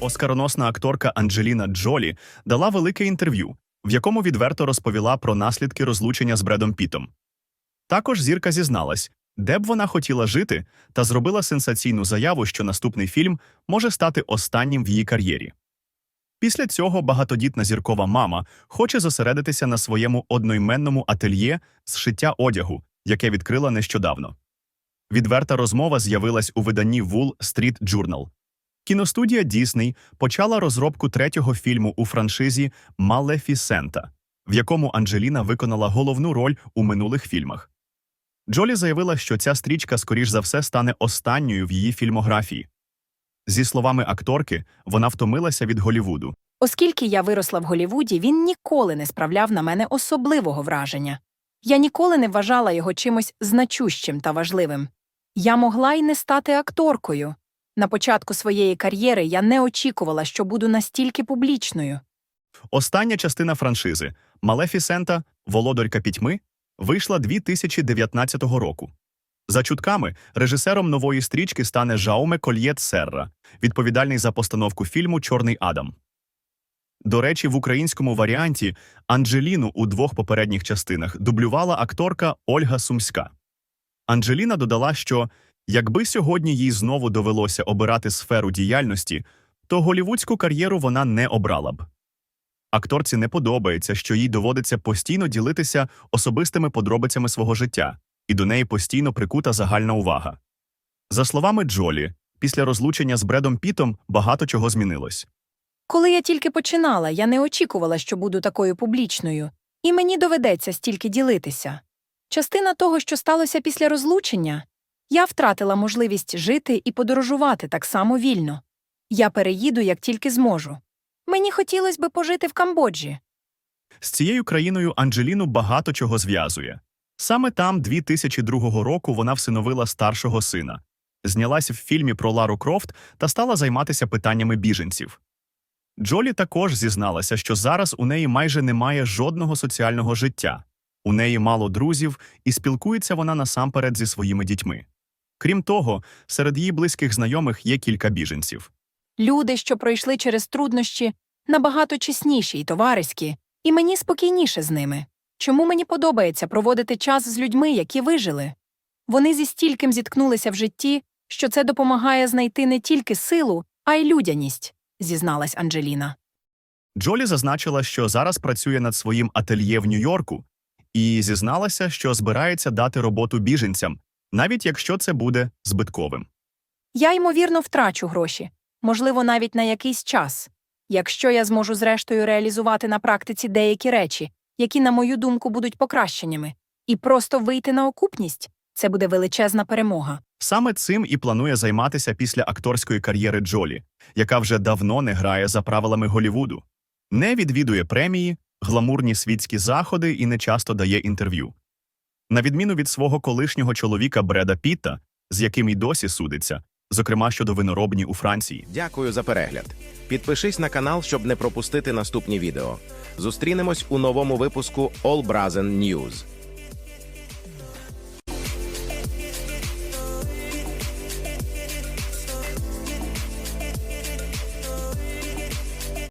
Оскароносна акторка Анджеліна Джолі дала велике інтерв'ю, в якому відверто розповіла про наслідки розлучення з Бредом Пітом. Також зірка зізналась, де б вона хотіла жити, та зробила сенсаційну заяву, що наступний фільм може стати останнім в її кар'єрі. Після цього багатодітна зіркова мама хоче зосередитися на своєму одноіменному ательє з шиття одягу, яке відкрила нещодавно. Відверта розмова з'явилась у виданні Wall Street Journal. Кіностудія Disney почала розробку третього фільму у франшизі Малефісента, в якому Анджеліна виконала головну роль у минулих фільмах. Джолі заявила, що ця стрічка, скоріш за все, стане останньою в її фільмографії. Зі словами акторки, вона втомилася від Голівуду. Оскільки я виросла в Голівуді, він ніколи не справляв на мене особливого враження. Я ніколи не вважала його чимось значущим та важливим. Я могла й не стати акторкою. На початку своєї кар'єри я не очікувала, що буду настільки публічною. Остання частина франшизи Малефісента Володарка пітьми вийшла 2019 року. За чутками, режисером нової стрічки стане Жауме Кольєт Серра, відповідальний за постановку фільму Чорний Адам. До речі, в українському варіанті Анджеліну у двох попередніх частинах дублювала акторка Ольга Сумська. Анджеліна додала, що якби сьогодні їй знову довелося обирати сферу діяльності, то голівудську кар'єру вона не обрала б. Акторці не подобається, що їй доводиться постійно ділитися особистими подробицями свого життя, і до неї постійно прикута загальна увага. За словами Джолі, після розлучення з Бредом Пітом багато чого змінилось. Коли я тільки починала, я не очікувала, що буду такою публічною, і мені доведеться стільки ділитися. Частина того, що сталося після розлучення, я втратила можливість жити і подорожувати так само вільно. Я переїду, як тільки зможу. Мені хотілося би пожити в Камбоджі. З цією країною Анджеліну багато чого зв'язує. Саме там 2002 року вона всиновила старшого сина, знялася в фільмі про Лару Крофт та стала займатися питаннями біженців. Джолі також зізналася, що зараз у неї майже немає жодного соціального життя, у неї мало друзів, і спілкується вона насамперед зі своїми дітьми. Крім того, серед її близьких знайомих є кілька біженців. Люди, що пройшли через труднощі, набагато чесніші й товариські, і мені спокійніше з ними. Чому мені подобається проводити час з людьми, які вижили? Вони зі стільким зіткнулися в житті, що це допомагає знайти не тільки силу, а й людяність, зізналась Анджеліна. Джолі зазначила, що зараз працює над своїм ательє в Нью-Йорку, і зізналася, що збирається дати роботу біженцям, навіть якщо це буде збитковим. Я, ймовірно, втрачу гроші, можливо, навіть на якийсь час, якщо я зможу зрештою реалізувати на практиці деякі речі, які, на мою думку, будуть покращеннями, і просто вийти на окупність це буде величезна перемога. Саме цим і планує займатися після акторської кар'єри Джолі, яка вже давно не грає за правилами Голівуду, не відвідує премії, гламурні світські заходи і не часто дає інтерв'ю. На відміну від свого колишнього чоловіка Бреда Піта, з яким і досі судиться, зокрема щодо виноробні у Франції. Дякую за перегляд. Підпишись на канал, щоб не пропустити наступні відео. Зустрінемось у новому випуску All Brazen News.